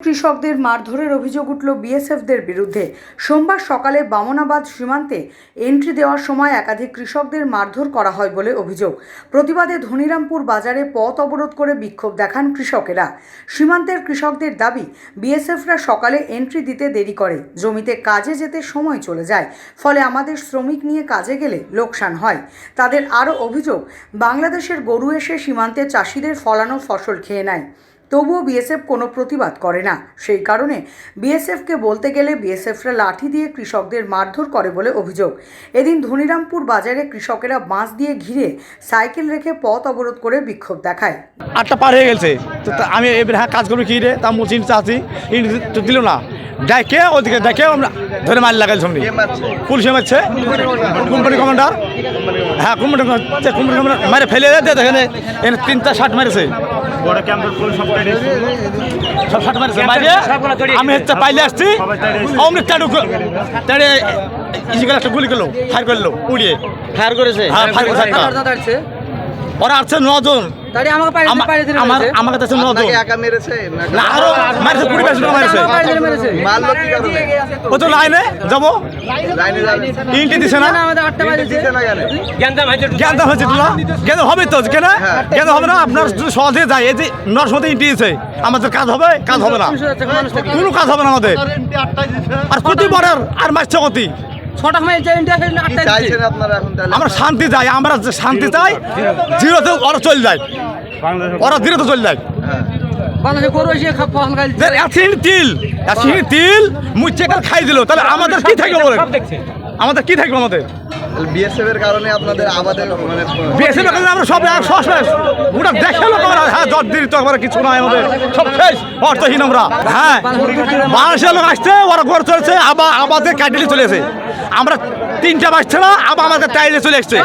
কৃষকদের মারধরের অভিযোগ উঠল বিএসএফদের বিরুদ্ধে। সোমবার সকালে বামনাবাদ সীমান্তে এন্ট্রি দেওয়ার সময় একাধিক কৃষকদের মারধর করা হয় বলে অভিযোগ। প্রতিবাদে ধনিরামপুর বাজারে পথ অবরোধ করে বিক্ষোভ দেখান কৃষকেরা। সীমান্তের কৃষকদের দাবি, বিএসএফরা সকালে এন্ট্রি দিতে দেরি করে। জমিতে কাজে যেতে সময় চলে যায়। ফলে আমাদের শ্রমিক নিয়ে কাজে গেলে লোকসান হয়। তাদের আরও অভিযোগ, বাংলাদেশের গরু এসে সীমান্তে চাষিদের ফলানো ফসল খেয়ে নেয়। তবুও বিএসএফ কোনো প্রতিবাদ করে না। সেই কারণে বিএসএফকে বলতে গেলে বিএসএফরা লাঠি দিয়ে কৃষকদের মারধর করে বলে অভিযোগ। এদিন ধনিরামপুর বাজারে কৃষকেরা বাঁশ দিয়ে ঘিরে সাইকেল রেখে পথ অবরোধ করে বিক্ষোভ দেখায়। আটটা পার হয়ে গেছে। তো আমি এবার হ্যাঁ কাজ করব কি রে তা মুছি তো দিল না। দেখে ওদিকে দেখে আমরা ধরে মারি লাগাই সামনে। পুলিশে মারছে? Company commander. হ্যাঁ কোম্পানি কোম্পানি কমান্ডার মারে ফেলে দেয় দেখেন এনে তিনটা শার্ট মেরেছে। বড় ক্যাম্পের ফুল সব পেয়ে সব শার্ট মারছে। বাইরে? আমি হচ্ছে পাইলে আসছি। অমনি টাড়ু টাড়ে ইজি করে। একটা গুলি করল ফায়ার করল উড়িয়ে। ফায়ার করেছে? হ্যাঁ ফায়ার করেছে। ওরা আসছে নজন। আমার কাছে নজন। আপনাকে না আরও মারছে কুড়ি বাইশ মারছে? ও তো লাইনে? যাব? দিছে না? হয়েছে তোলা জ্ঞান হবে তো কেন? জ্ঞান হবে না? আপনার সহজ যায়। এই যে নর্স মধ্যে ইন্টি দিয়েছে আমাদের কাজ হবে কাজ হবে না? কোনো কাজ হবে না আমাদের। আর প্রতি বরের আর মারছে কতি ছটা সময় ইন্ডিয়া ফের কি আটটা দিচ্ছে। চাইছেন আপনারা এখন তাহলে? আমরা শান্তি চাই আমরা যে শান্তি চাই জিরোতে ওরা চলে যায়। ওরা জিরোতে চলে যায়। হ্যাঁ। তিল খাই দিল। তাহলে আমাদের কি থাকবে বলেন? আমাদের কি থাকবে আমাদের? বিএসএফ এর কারণে আপনাদের আমাদের মানে বিএসএফ এর আমরা সব দেখে হ্যাঁ তো আমরা কিছু নাই আমাদের। সব শেষ, অর্থহীন আমরা। হ্যাঁ মানুষের লোক আসছে, ওরা ঘর চলেছে, আবার আমাদের কাটিয়ে চলেছে আমরা তিনটা বাজছে না আবার আমাদের টাইলে চলে এসছে